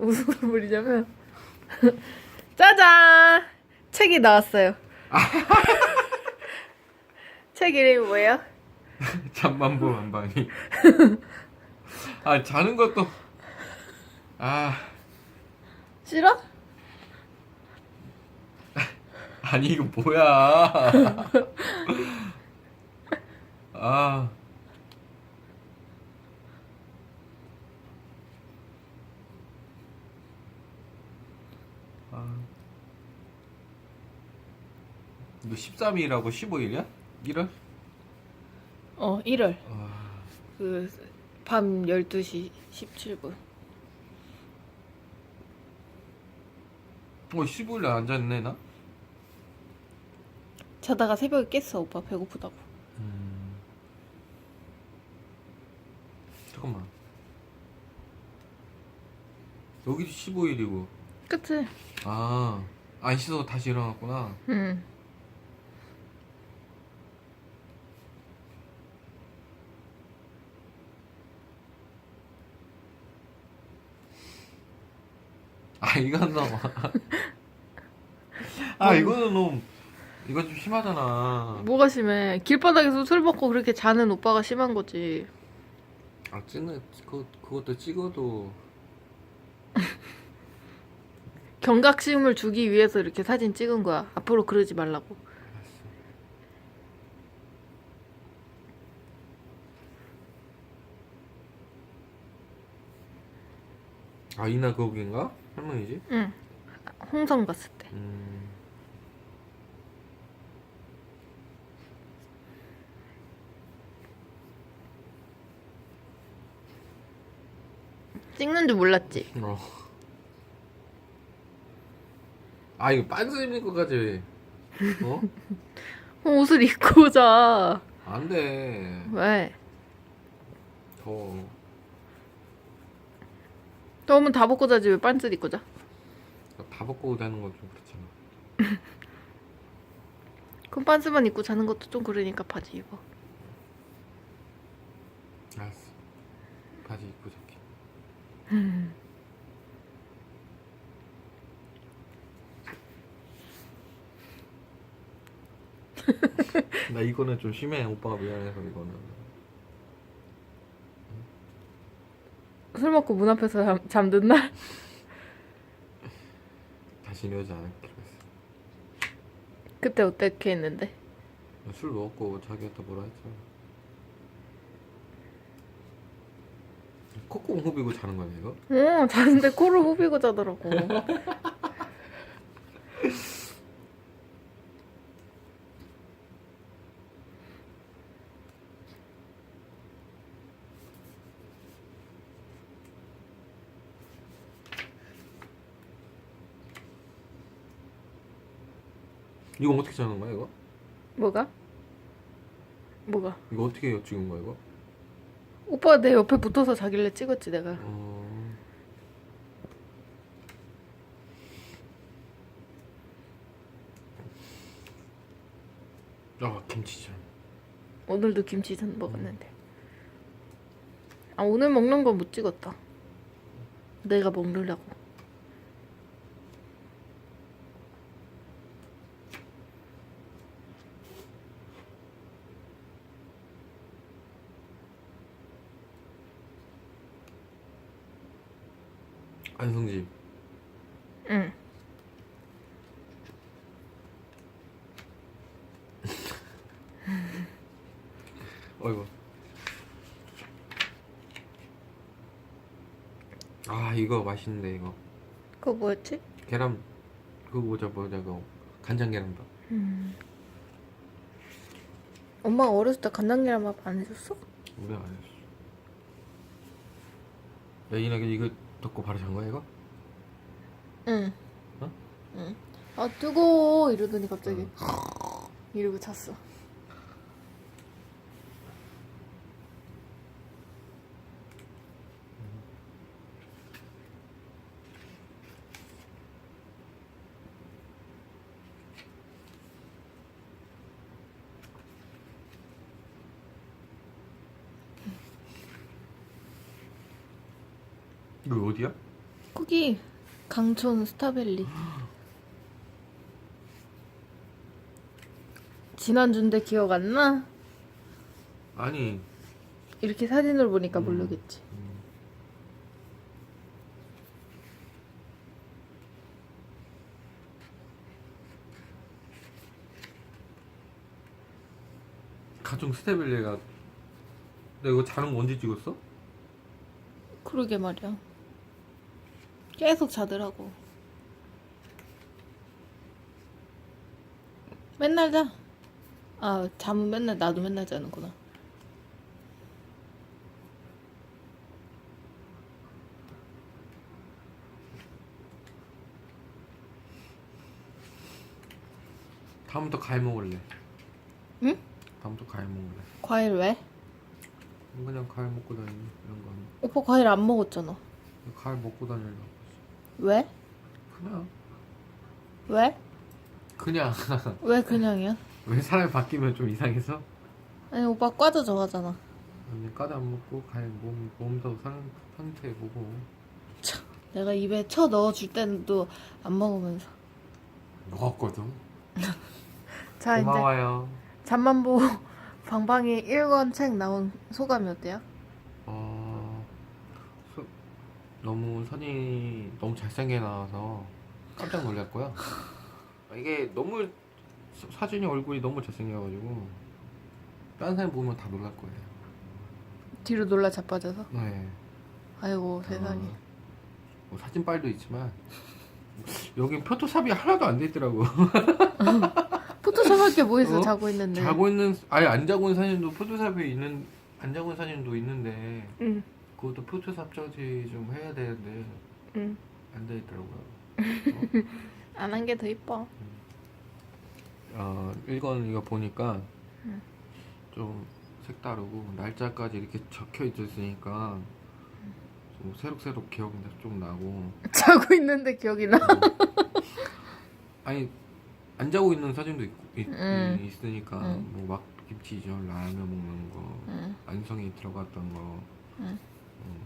무슨 선물이냐면 짜잔 책이 나왔어요. 책 이름이 뭐예요? 잠만 보면 방이. 아 자는 것도 아 싫어? 아니 이거 뭐야? 아 아. 이거 13일하고 15일이야? 1월? 어 1월 아, 그 밤 12시 17분. 어 15일에 안 잤네 나? 자다가 새벽에 깼어 오빠 배고프다고. 음. 잠깐만. 여기도 15일이고. 그치? 아, 안 씻어서 다시 일어났구나. 응. 아, 이건 너무. 아, 이거는 너무. 이건 좀 심하잖아. 뭐가 심해? 길바닥에서 술 먹고 그렇게 자는 오빠가 심한 거지. 아, 찍는, 그거, 그것도 찍어도. 경각심을 주기 위해서 이렇게 사진 찍은 거야. 앞으로 그러지 말라고. 아, 이나 거기인가? 할머니지? 응. 홍성 갔을 때. 음. 찍는 줄 몰랐지. 어. 아 이거 빤스 입는 거까지 어? 어, 옷을 입고 자. 안돼 왜? 더워 너무 다 벗고 자지 왜 빤스 입고 자? 다 벗고 자는 건 좀 그렇잖아 그럼 빤스만 입고 자는 것도 좀 그러니까 바지 입어. 알았어 바지 입고 잘게 나 이거는 좀 심해 오빠가 미안해서 이거는 술 먹고 문 앞에서 잠, 잠든 날? 다시 이러지 했어 그때 어떻게 했는데? 술 먹고 자기한테 뭐라 했잖아 콧구멍 후비고 자는 거야 이거? 어, 자는데 코를 후비고 자더라고. 이거 어떻게 자는 거야 이거? 뭐가? 뭐가? 이거 어떻게 찍은 거야 이거? 오빠가 내 옆에 붙어서 자길래 찍었지 내가. 어... 아 김치전 오늘도 김치전 먹었는데. 아 오늘 먹는 건못 찍었다. 내가 먹느라고. 안성집 응. 어이구 아 이거 맛있는데 이거 그거 뭐였지? 계란 그거 뭐자 뭐자 그거 간장 계란밥 음. 엄마가 어렸을 때 간장 계란밥 안 해줬어? 우리 안 했어 야 이나게 이거 덮고 바로 잔 거야 이거? 응. 어? 응. 아 뜨거워 이러더니 갑자기 이러고 잤어. 이거 어디야? 꼭 여기 강촌 스타밸리. 지난주인데 기억 안 나? 아니 이렇게 사진을 보니까 음. 모르겠지. 가족 스테빌레가 너 이거 자는 거 언제 찍었어? 그러게 말이야. 계속 자더라고. 맨날 자. 아, 잠은 맨날 나도 맨날 자는구나. 다음부터 과일 먹을래 응? 다음부터 과일 먹을래 과일 왜? 그냥 과일 먹고 다니는 이런 거 오빠 과일 안 먹었잖아. 과일 먹고 다니려고 왜? 그냥 왜? 그냥 왜 그냥이야? 왜 사람이 바뀌면 좀 이상해서? 아니 오빠 과도 좋아하잖아. 아니 까다 안 먹고 과일 몸, 몸도 상, 상태 보고 내가 입에 쳐 넣어줄 때도 안 먹으면서. 먹었거든 자 이제 고마워요 잠만 보고 방방이 1권 책 나온 소감이 어때요? 어... 소- 너무 선이 너무 잘생겨 나와서 깜짝 놀랐고요 이게 너무 사- 사진이 얼굴이 너무 잘생겨가지고 다른 사람 보면 다 놀랄 거예요 뒤로 놀라 자빠져서. 네 아이고 세상에. 어, 뭐 사진 빨도 있지만 여긴 포토샵이 하나도 안 돼 있더라고 포토샵 할 게 뭐 있어 어? 자고 있는데. 자고 있는 아예 안 자고 있는 사진도 포토샵에 있는 안 자고 있는 사진도 있는데 응, 그것도 포토샵 처리 좀 해야 되는데 응. 안돼 있더라고요. 안한 게 더 이뻐. 어, 일권 이거 보니까 응. 좀 색다르고 날짜까지 이렇게 적혀 있었으니까 좀 새록새록 기억이 좀 나고 자고 있는데 기억이 나. 어, 아니 안 자고 있는 사진도 있고 있, 응. 있으니까 응. 뭐막 김치전 라면 먹는 거 응. 안성이 들어갔던 거 응. 음,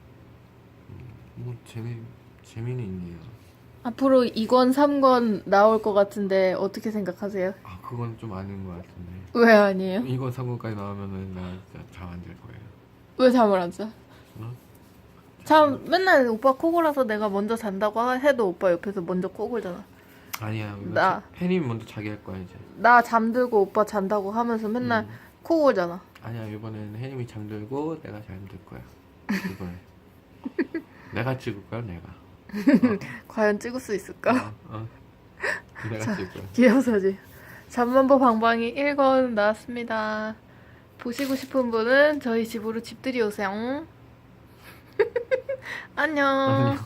음, 뭐 재미 재미는 있네요. 앞으로 2권, 3권 나올 것 같은데 어떻게 생각하세요? 아 그건 좀 아닌 것 같은데 왜 아니에요? 이거 상고까지 나오면은 나 진짜 잠안잘 거예요. 왜 잠을 안 자? 어? 잠 맨날 오빠 코골아서 내가 먼저 잔다고 하- 해도 오빠 옆에서 먼저 코골잖아. 아니야. 이거 나. 자- 혜님이 먼저 자기 할 거야 이제. 나 잠들고 오빠 잔다고 하면서 맨날 음. 코골잖아. 아니야 이번에는 혜님이 잠들고 내가 잠들 거야. 이번에. 내가 찍을 거야 내가. 과연 찍을 수 있을까? 어, 어. 내가 찍을 거야. 귀여워서지. 잠만보 방방이 1권 나왔습니다. 보시고 싶은 분은 저희 집으로 집들이 오세요. 안녕.